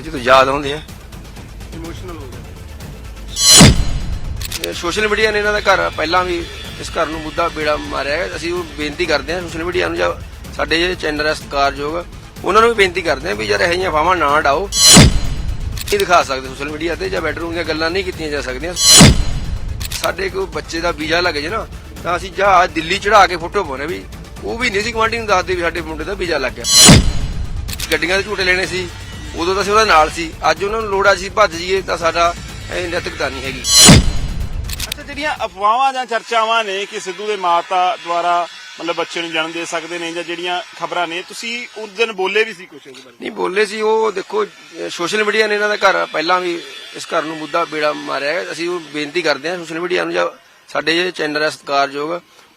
ਤੇ ਜਦੋਂ ਯਾਦ ਆਉਂਦੇ ਆ ਇਮੋਸ਼ਨਲ ਹੋ ਜਾਂਦੇ ਸੋਸ਼ਲ ਮੀਡੀਆ ਨੇ ਇਹਨਾਂ ਦਾ ਘਰ ਪਹਿਲਾਂ ਵੀ ਇਸ ਘਰ ਨੂੰ ਮੁੱਦਾ ਬੇੜਾ ਮਾਰਿਆ ਹੈ। ਅਸੀਂ ਉਹ ਬੇਨਤੀ ਕਰਦੇ ਹਾਂ ਸੋਸ਼ਲ ਮੀਡੀਆ ਨੂੰ ਜਾਂ ਸਾਡੇ ਜਿਹੜੇ ਚੈਨਲ ਹੈ ਸਤਿਕਾਰਯੋਗ ਉਹਨਾਂ ਨੂੰ ਵੀ ਬੇਨਤੀ ਕਰਦੇ ਹਾਂ ਵੀ ਯਾਰ ਇਹੋ ਜਿਹੀਆਂ ਫਾਵਾਂ ਨਾ ਡਾਓ। ਨਹੀਂ ਦਿਖਾ ਸਕਦੇ ਸੋਸ਼ਲ ਮੀਡੀਆ ਤੇ ਜਾਂ ਬੈਡਰੂਮ ਦੀਆਂ ਗੱਲਾਂ ਨਹੀਂ ਕੀਤੀਆਂ ਜਾ ਸਕਦੀਆਂ। ਸਾਡੇ ਕੋਈ ਬੱਚੇ ਦਾ ਵੀਜ਼ਾ ਲੱਗ ਜੇ ਨਾ ਤਾਂ ਅਸੀਂ ਜਾਂ ਦਿੱਲੀ ਚੜਾ ਕੇ ਫੋਟੋ ਪਾਉਣੇ ਵੀ ਉਹ ਵੀ ਨਹੀਂ ਸੀ ਨੂੰ ਦੱਸਦੇ ਵੀ ਸਾਡੇ ਮੁੰਡੇ ਦਾ ਵੀਜ਼ਾ ਲੱਗ ਗਿਆ। ਗੱਡੀਆਂ ਦੇ ਝੂਟੇ ਲੈਣੇ ਸੀ। ਉਦੋਂ ਤਾਂ ਅਸੀਂ ਉਹਦੇ ਨਾਲ ਸੀ। ਅੱਜ ਉਹਨਾਂ ਨੂੰ ਲੋੜ ਆ ਸੀ ਭੱਜ ਜਾਈਏ ਤਾਂ ਸਾਡਾ ਇਹ ਨੈਤਿਕਤਾ ਨਹੀਂ ਹੈਗੀ। ਅੱਛਾ ਜਿਹੜੀਆਂ ਅਫਵਾਹਾਂ ਜਾਂ ਚਰਚਾਵਾਂ ਨੇ ਕਿ ਸਿੱਧੂ ਦੇ ਮਾਤਾ ਦੁਆਰਾ ਮਤਲਬ ਬੱਚੇ ਨੂੰ ਜਨਮ ਦੇ ਸਕਦੇ ਨੇ ਜਾਂ ਜਿਹੜੀਆਂ ਖਬਰਾਂ ਨੇ ਤੁਸੀਂ ਉਸ ਦਿਨ ਬੋਲੇ ਵੀ ਸੀ ਕੁਝ ਉਹਦੇ ਬਾਰੇ? ਨਹੀਂ ਬੋਲੇ ਸੀ ਉਹ ਦੇਖੋ ਸੋਸ਼ਲ ਮੀਡੀਆ ਨੇ ਇਹਨਾਂ ਦਾ ਘਰ ਪਹਿਲਾਂ ਵੀ ਇਸ ਘਰ ਨੂੰ ਮੁੱਦਾ ਬੇੜਾ ਮਾਰਿਆ ਹੈ। ਅਸੀਂ ਉਹ ਬੇਨਤੀ ਕਰਦੇ ਹਾਂ ਸੋਸ਼ਲ ਮੀਡੀਆ ਨੂੰ ਜਾਂ ਸਾਡੇ ਜਿਹੜੇ ਚੈਨਲ ਹੈ ਸਤਿਕਾਰਯੋਗ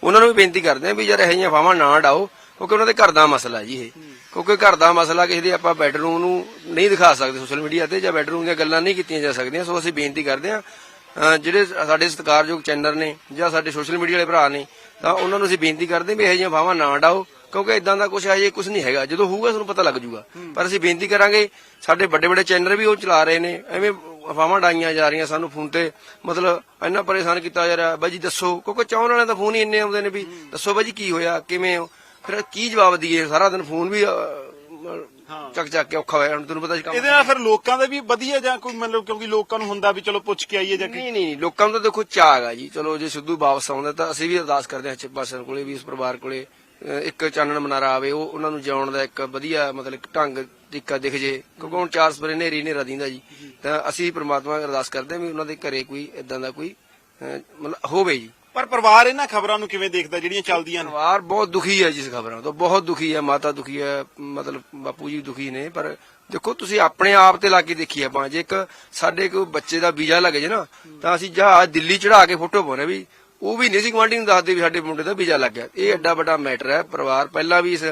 ਉਹਨਾਂ ਨੂੰ ਵੀ ਬੇਨਤੀ ਕਰਦੇ ਹਾਂ ਵੀ ਯਾਰ ਇਹੋ ਜਿਹੀਆਂ ਫਾਵਾਂ ਨਾ ਡਾਓ ਕਿਉਂਕਿ ਉਹਨਾਂ ਦੇ ਘਰ ਦਾ ਮਸਲਾ ਜੀ ਇਹ। ਕਿਉਂਕਿ ਘਰ ਦਾ ਮਸਲਾ ਕਿਸੇ ਦੇ ਆਪਾਂ ਬੈਡਰੂਮ ਨੂੰ ਨਹੀਂ ਦਿਖਾ ਸਕਦੇ ਸੋਸ਼ਲ ਮੀਡੀਆ ਤੇ ਜਾਂ ਬੈਡਰੂਮ ਦੀਆਂ ਗੱਲਾਂ ਨਹੀਂ ਕੀਤੀਆਂ ਜਾ ਸਕਦੀਆਂ, ਸੋ ਅਸੀਂ ਬੇਨਤੀ ਕਰਦੇ ਹਾਂ ਜਿਹੜੇ ਸਾਡੇ ਸਤਿਕਾਰਯੋਗ ਚੈਨਲ ਨੇ ਜਾਂ ਸਾਡੇ ਸੋਸ਼ਲ ਮੀਡੀਆ ਵਾਲੇ ਭਰਾ ਨੇ, ਤਾਂ ਉਹਨਾਂ ਨੂੰ ਅਸੀਂ ਬੇਨਤੀ ਕਰਦੇ ਹਾਂ ਵੀ ਇਹੋ ਜਿਹੀਆਂ ਫਾਵਾਂ ਨਾ ਡਾਓ ਕਿਉਂਕਿ ਇਦਾਂ ਦਾ ਕੁਝ ਅਜੇ ਕੁਝ ਨਹੀਂ ਹੈਗਾ। ਜਦੋਂ ਹੋਊਗਾ ਤੁਹਾਨੂੰ ਪਤਾ ਲੱਗ ਜਾਊਗਾ। ਪਰ ਅਸੀਂ ਬੇਨਤੀ ਕਰਾਂਗੇ, ਸਾਡੇ ਵੱਡੇ ਵੱਡੇ ਚੈਨਲ ਵੀ ਉਹ ਚਲਾ ਰਹੇ ਨੇ, ਐਵੇਂ ਅਫਵਾਹਾਂ ਡਾਈਆਂ ਜਾ ਰਹੀਆਂ ਸਾਨੂੰ ਫੋਨ ਤੇ, ਮਤਲਬ ਇੰਨਾ ਪਰੇਸ਼ਾਨ ਕੀਤਾ ਜਾ ਰਿਹਾ, ਬਾਈ ਜੀ ਦੱਸੋ, ਕਿਉਂਕਿ ਚਾਹਣ ਵਾਲਿਆਂ ਦਾ ਫੋਨ ਹੀ ਇੰਨੇ ਆਉਂਦੇ ਨੇ ਵੀ, ਦੱਸੋ ਬਾਈ ਜੀ ਕੀ ਹੋਇਆ, ਕਿਵੇਂ ਹੋ? ਫਿਰ ਕੀ ਜਵਾਬ ਦਈਏ? ਸਾਰਾ ਦਿਨ ਫੋਨ ਵੀ ਚੱਕ ਚੱਕ ਕੇ ਔਖਾ ਹੋਇਆ ਹੁਣ ਤੁਹਾਨੂੰ ਪਤਾ ਜੀ ਕੰਮ ਇਹਦੇ ਨਾਲ ਫਿਰ ਲੋਕਾਂ ਦਾ ਵੀ ਵਧੀਆ ਜਾਂ ਕੋਈ ਮਤਲਬ ਕਿਉਂਕਿ ਲੋਕਾਂ ਨੂੰ ਹੁੰਦਾ ਵੀ ਚਲੋ ਪੁੱਛ ਕੇ ਆਈਏ ਜਾਂ ਨਹੀਂ ਨਹੀਂ ਲੋਕਾਂ ਨੂੰ ਤਾਂ ਦੇਖੋ ਚਾਹ ਹੈਗਾ ਜੀ। ਚਲੋ ਜੇ ਸਿੱਧੂ ਵਾਪਸ ਆਉਂਦਾ ਤਾਂ ਅਸੀਂ ਵੀ ਅਰਦਾਸ ਕਰਦੇ ਹਾਂ ਚਿੱਪਾਸਨ ਕੋਲੇ ਵੀ ਇਸ ਪਰਿਵਾਰ ਕੋਲੇ ਇੱਕ ਚਾਨਣ ਮਨਾਰਾ ਆਵੇ ਉਹ ਉਹਨਾਂ ਨੂੰ ਜਿਉਣ ਦਾ ਇੱਕ ਵਧੀਆ ਮਤਲਬ ਇੱਕ ਢੰਗ ਤਰੀਕਾ ਦਿਖ ਜੇ। ਕਿਉਂਕਿ ਹੁਣ ਚਾਰ ਸਵੇਰੇ ਨੇਰੀ ਨੇਰਾ ਦਿੰਦਾ ਜੀ। ਤਾਂ ਅਸੀਂ ਪ੍ਰਮਾਤਮਾ ਅਰਦਾਸ ਕਰਦੇ ਹਾਂ ਵੀ ਉਹਨਾਂ ਦੇ ਘਰੇ ਕੋਈ ਇਦਾਂ ਦਾ ਕੋਈ ਮਤਲਬ ਹੋਵੇ ਜੀ। ਪਰ ਪਰਿਵਾਰ ਇਹਨਾਂ ਖਬਰਾਂ ਨੂੰ ਕਿਵੇਂ ਦੇਖਦਾ, ਜਿਹੜੀਆਂ ਚੱਲਦੀਆਂ ਨੇ? ਪਰਿਵਾਰ ਬਹੁਤ ਦੁਖੀ ਹੈ ਜਿਸ ਖਬਰਾਂ ਤੋਂ, ਬਹੁਤ ਦੁਖੀ ਹੈ, ਮਾਤਾ ਦੁਖੀ ਹੈ, ਮਤਲਬ ਬਾਪੂ ਜੀ ਦੁਖੀ ਨੇ, ਪਰ ਦੇਖੋ ਤੁਸੀਂ ਆਪਣੇ ਆਪ ਤੇ ਲਾ ਕੇ ਦੇਖੀ ਆਪਾਂ, ਜੇ ਇੱਕ ਸਾਡੇ ਕੋਈ ਬੱਚੇ ਦਾ ਵੀਜ਼ਾ ਲੱਗ ਜੇ ਨਾ, ਤਾਂ ਅਸੀਂ ਜਹਾਜ਼ ਦਿੱਲੀ ਚੜਾ ਕੇ ਫੋਟੋ ਪਾਉਣੇ ਵੀ ਉਹ ਵੀ ਨਹੀਂ ਸੀ ਗਵਾਂਢੀ ਨੂੰ ਦੱਸਦੇ ਵੀ ਸਾਡੇ ਮੁੰਡੇ ਦਾ ਵੀਜ਼ਾ ਲੱਗ ਗਿਆ। ਇਹ ਐਡਾ ਵੱਡਾ ਮੈਟਰ ਹੈ, ਪਰਿਵਾਰ ਪਹਿਲਾਂ ਵੀ ਇਸ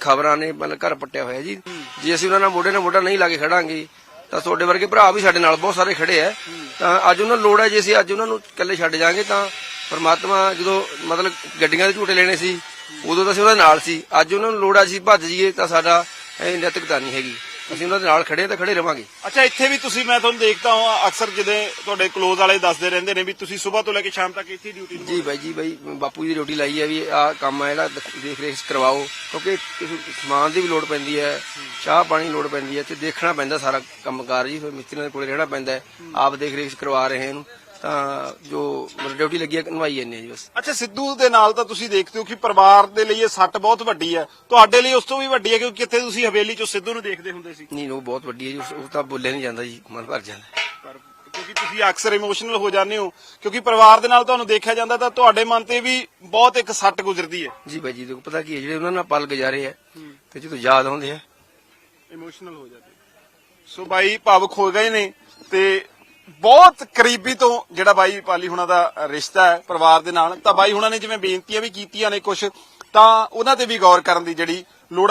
ਖਬਰਾਂ ਨੇ ਮਤਲਬ ਘਰ ਪੱਟਿਆ ਹੋਇਆ ਜੀ। ਜੇ ਅਸੀਂ ਉਹਨਾਂ ਨਾਲ ਮੋਢੇ ਨਾਲ ਮੋਢਾ ਨਹੀਂ ਲਾ ਕੇ ਖੜਾਂਗੇ, ਤਾਂ ਤੁਹਾਡੇ ਵਰਗੇ ਭਰਾ ਵੀ ਸਾਡੇ ਨਾਲ ਬਹੁਤ ਸਾਰੇ ਖੜੇ ਆ। ਤਾਂ ਅੱਜ ਉਹਨਾਂ ਨੂੰ ਲੋੜ ਹੈ, ਜੇ ਅਸੀਂ ਅੱਜ ਉਹਨਾਂ ਨੂੰ ਇਕੱਲੇ ਛੱਡ ਜਾਾਂਗੇ, ਤਾਂ ਪਰਮਾਤਮਾ ਜਦੋਂ ਮਤਲਬ ਗੱਡੀਆਂ ਦੇ ਝੂਟੇ ਲੈਣੇ ਸੀ ਉਦੋਂ ਤਾਂ ਅਸੀਂ ਉਹਦੇ ਨਾਲ ਸੀ। ਅੱਜ ਉਹਨਾਂ ਨੂੰ ਲੋੜ ਆ ਸੀ ਭੱਜ ਜਾਈਏ ਤਾਂ ਸਾਡਾ ਇਹ ਨੈਤਿਕਤਾ ਨਹੀਂ ਹੈਗੀ। ਅਸੀਂ ਉਹਨਾਂ ਦੇ ਨਾਲ ਖੜੇ ਤਾਂ ਖੜੇ ਰਵਾਂਗੇ। ਅੱਛਾ ਇੱਥੇ ਵੀ ਤੁਸੀਂ ਮੈਂ ਤੁਹਾਨੂੰ ਦੇਖਦਾ ਹਾਂ ਅਕਸਰ ਜਦੋਂ ਤੁਹਾਡੇ ਕਲੋਜ਼ ਵਾਲੇ ਦੱਸਦੇ ਰਹਿੰਦੇ ਨੇ ਵੀ ਤੁਸੀਂ ਸਵੇਰ ਤੋਂ ਲੈ ਕੇ ਸ਼ਾਮ ਤੱਕ ਇੱਥੇ ਡਿਊਟੀ ਜੀ ਬਾਈ ਜੀ ਬਾਈ ਬਾਪੂ ਜੀ ਦੀ ਡਿਊਟੀ ਲਾਈ ਹੈ ਵੀ ਆਹ ਕੰਮ ਹੈ ਜਿਹੜਾ ਦੇਖ ਰੇਖ ਕਰਵਾਓ ਕਿਉਂਕਿ ਸਮਾਨ ਦੀ ਵੀ ਲੋੜ ਪੈਂਦੀ ਹੈ ਚਾਹ ਪਾਣੀ ਲੋੜ ਪੈਂਦੀ ਹੈ ਤੇ ਦੇਖਣਾ ਪੈਂਦਾ ਸਾਰਾ ਕੰਮਕਾਰ ਜੀ ਫਿਰ ਮਿਸਤਰੀਆਂ ਦੇ ਕੋਲੇ ਰਹਿਣਾ ਪੈਂਦਾ ਆਪ ਦੇਖ ਰੇਖ ਕਰਵਾ ਰਹੇ ਹਾਂ ਇਹਨੂੰ। ਤਾਂ ਜੋ ਡਿਊਟੀ ਲੱਗੀ ਹੈ ਨਵਾਈ ਜਾਂਦੇ ਹਾਂ ਜੀ ਬਸ। ਅੱਛਾ ਸਿੱਧੂ ਦੇ ਨਾਲ ਤਾਂ ਤੁਸੀਂ ਦੇਖਦੇ ਹੋ ਕਿ ਪਰਿਵਾਰ ਦੇ ਲਈ ਇਹ ਸੱਟ ਬਹੁਤ ਵੱਡੀ ਹੈ ਤੁਹਾਡੇ ਲਈ ਉਸ ਤੋਂ ਵੀ ਵੱਡੀ ਹੈ ਕਿਉਂਕਿ ਕਿੱਥੇ ਤੁਸੀਂ ਹਵੇਲੀ ਚੋਂ ਸਿੱਧੂ ਨੂੰ ਦੇਖਦੇ ਹੁੰਦੇ ਸੀ। ਨਹੀਂ ਉਹ ਬਹੁਤ ਵੱਡੀ ਹੈ ਜੀ ਉਸ- ਉਹ ਤਾਂ ਬੋਲਿਆ ਨਹੀਂ ਜਾਂਦਾ ਜੀ ਮਨ ਭਰ ਜਾਂਦਾ। ਪਰ ਕਿਉਂਕਿ ਤੁਸੀਂ ਅਕਸਰ ਇਮੋਸ਼ਨਲ ਹੋ ਜਾਂਦੇ ਹੋ ਕਿਉਂਕਿ ਪਰਿਵਾਰ ਦੇ ਨਾਲ ਤੁਹਾਨੂੰ ਦੇਖਿਆ ਜਾਂਦਾ ਤਾਂ ਤੁਹਾਡੇ ਮਨ ਤੇ ਵੀ ਬਹੁਤ ਇੱਕ ਸੱਟ ਗੁਜ਼ਰਦੀ ਹੈ। ਜੀ ਬਾਈ ਜੀ ਦੇਖੋ ਪਤਾ ਕੀ ਹੈ ਜਿਹੜੇ ਉਹਨਾਂ ਨਾਲ ਪਲ ਗੁਜ਼ਾਰੇ ਆ ਤੇ ਜਦੋਂ ਯਾਦ ਆਉਂਦੇ ਆ। ਇਮੋਸ਼ਨਲ ਹੋ ਜਾਂਦੇ ਸੋ ਬਾਈ ਭਾਵੁਕ ਹੋ ਗਏ ਨੇ ਤੇ ਬਹੁਤ ਕਰੀਬੀ ਤੋਂ ਜਿਹੜਾ ਬਾਈ ਪਾਲੀ ਹੁਣਾਂ ਦਾ ਰਿਸ਼ਤਾ ਹੈ ਪਰਿਵਾਰ ਦੇ ਨਾਲ, ਤਾਂ ਬਾਈ ਹੁਣਾਂ ਨੇ ਜਿਵੇਂ ਬੇਨਤੀਆਂ ਵੀ ਕੀਤੀਆਂ ਨੇ ਕੁਝ ਤਾਂ ਉਹਨਾਂ ਤੇ ਵੀ ਗੌਰ ਕਰਨ ਦੀ ਜਿਹੜੀ